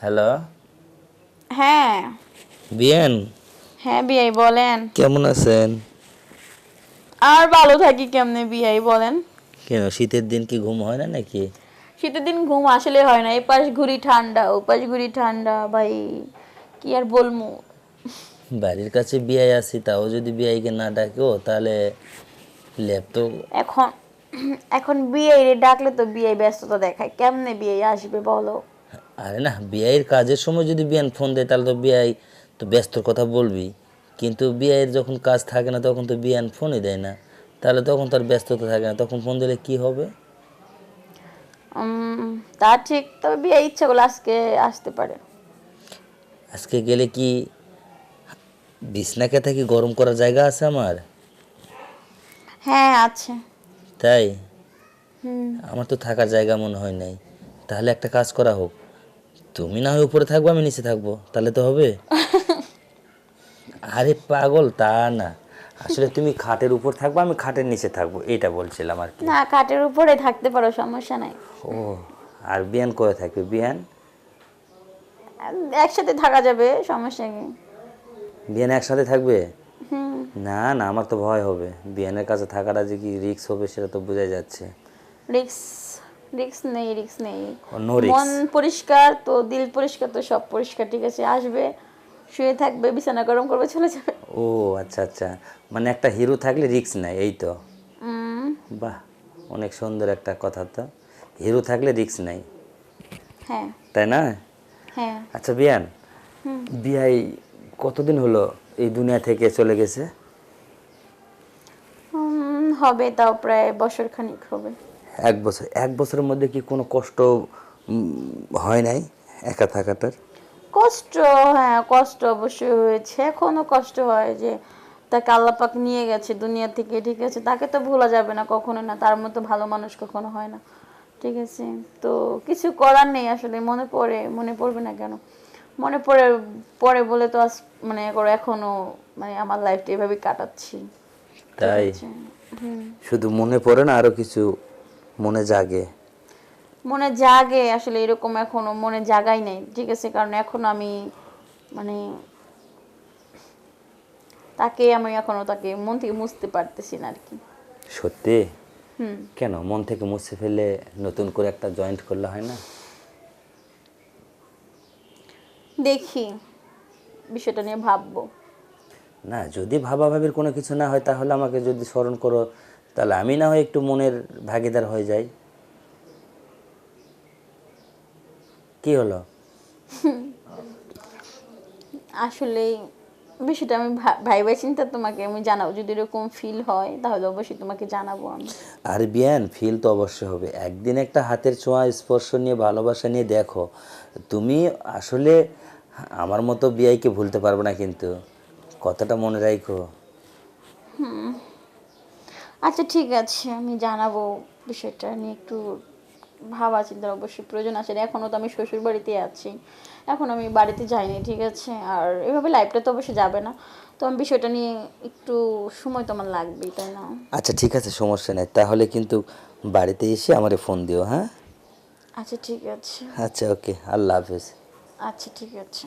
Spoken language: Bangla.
হ্যালো? হ্যাঁ। বিয়ান? হ্যাঁ বিয়াই বলেন। কেমন আছেন? আর ভালো থাকি কেমনে বিয়াই বলেন। কেন শীতের দিন কি ঘুম হয় না নাকি? শীতের দিন ঘুম আসলে হয় না এই পাশ ঘুরি ঠান্ডা ও পাশ ঘুরি ঠান্ডা ভাই কি আর বলব বাড়ির কাছে বিয়াই আসি তাও যদি বিয়াইকে না ডাকো তাহলে ল্যাপ তো এখন এখন বিয়ে ডাকলে তো বিয়ে ব্যস্ততা দেখায় কেমনে বিয়ে আসবে বলো? আরে না বিয়ের কাজের সময় যদি বিয়ান ফোন দেয় তাহলে তো বিয়াই তো ব্যস্তর কথা বলবি। কিন্তু বিয়ের যখন কাজ থাকে না তখন তো বিয়ান ফোনই দেয় না। তাহলে তখন তার ব্যস্ততা থাকে না তখন ফোন দিলে কি হবে? তা ঠিক তবে বিয়ে ইচ্ছা করলে আজকে আসতে পারে। আজকে গেলে কি বিছনা কেতা কি গরম করার জায়গা আছে আমার? হ্যাঁ আছে। তাই? আমার তো থাকার জায়গা মনে হয় নাই। তাহলে একটা কাজ করা হোক। তুমি না হয় উপরে থাকব আমি নিচে থাকব। তাহলে তো হবে। আরে পাগল তা না। আসলে তুমি খাটের উপর থাকব আমি খাটের নিচে থাকব এটা বলছিলাম আর কি। না কাঠের উপরে থাকতে পারো সমস্যা নাই। ও আর বিয়ান করে থাকবে? বিয়ান? একসাথে থাকা যাবে সমস্যা কি? বিয়ান একসাথে থাকবে? না না আমার তো ভয় হবে। বিয়ানের কাছে থাকাটা যে কি রিক্স হবে সেটা তো বোঝা যাচ্ছে। রিক্স রিক্স নেই রিক্স নেই। Risk। মন পরিষ্কার তো দিল পরিষ্কার তো সব পরিষ্কার ঠিক আছে আসবে। শুয়ে থাকবে বিছানা গরম করবে চলে যাবে। ও আচ্ছা আচ্ছা। মানে একটা হিরো থাকলে রিক্স নাই এই তো। বাহ অনেক সুন্দর একটা কথা তো। হিরো থাকলে রিক্স নাই হ্যাঁ। তাই না? হ্যাঁ। আচ্ছা বিয়ান। বিয়াই কতদিন হলো এই দুনিয়া থেকে চলে গেছে? হবে তাও প্রায় বছর খানিক হবে। এক বছর এক বছরের মধ্যে কি কোনো কষ্ট হয় নাই একা থাকাটার? কষ্ট হ্যাঁ কষ্ট অবশ্যই হয়েছে। এখনও কষ্ট হয় যে তাকে আল্লাপাক নিয়ে গেছে দুনিয়া থেকে ঠিক আছে? তাকে তো ভোলা যাবে না কখনো না। তার মতো ভালো মানুষ কখনো হয় না ঠিক আছে? তো কিছু করার নেই আসলে মনে পড়ে মনে পড়বে না কেন? মনে পড়ে পড়ে বলে তো আজ মানে করো এখনও মানে আমার লাইফটা এভাবে কাটাচ্ছি। তাই? শুধু মনে পড়ে না আরও কিছু মনে জাগে। মনে জাগে আসলে এরকম এখনও মনে জাগাই নাই। ঠিক আছে কারণ এখন আমি মানে তাকে আমি এখনও তাকে মন থেকে মুছতে পারতেছি না আর কি সত্যি? হুম। কেন? মন থেকে মুছে ফেলে নতুন করে একটা জয়েন্ট করলে হয় না? দেখি বিষয়টা নিয়ে ভাববো। না যদি ভাবাভাবির কোনো কিছু না হয় তাহলে আমাকে যদি স্মরণ করো তাহলে আমি না হয় একটু মনের ভাগিদার হয়ে যাই। কি হলো? আসলে বিষয়টা আমি ভাইবা চিন্তা তোমাকে আমি জানাব। যদি এরকম ফিল হয় তাহলে অবশ্যই তোমাকে জানাব আমি। আর বিয়ান ফিল তো অবশ্যই হবে। একদিন একটা হাতের ছোঁয়া স্পর্শ নিয়ে ভালোবাসা নিয়ে দেখো। তুমি আসলে আমার মতো বিয়াইকে ভুলতে পারবে না কিন্তু। কথাটা মনে রাখো আচ্ছা ঠিক আছে আমি জানাব বিষয়টা নিয়ে একটু ভাবা চিন্তার অবশ্যই প্রয়োজন আছে। এখনও তো আমি শ্বশুর বাড়িতে আছি। এখন আমি বাড়িতে যাইনি ঠিক আছে? আর এভাবে লাইফটা তো অবশ্যই যাবে না। তো আমি বিষয়টা নিয়ে একটু সময় তো আমার লাগবেই তাই না? আচ্ছা ঠিক আছে সমস্যা নেই। তাহলে কিন্তু বাড়িতে এসে আমারে ফোন দিও হ্যাঁ? আচ্ছা ঠিক আছে। আচ্ছা ওকে আল্লাহ হাফেজ। আচ্ছা ঠিক আছে।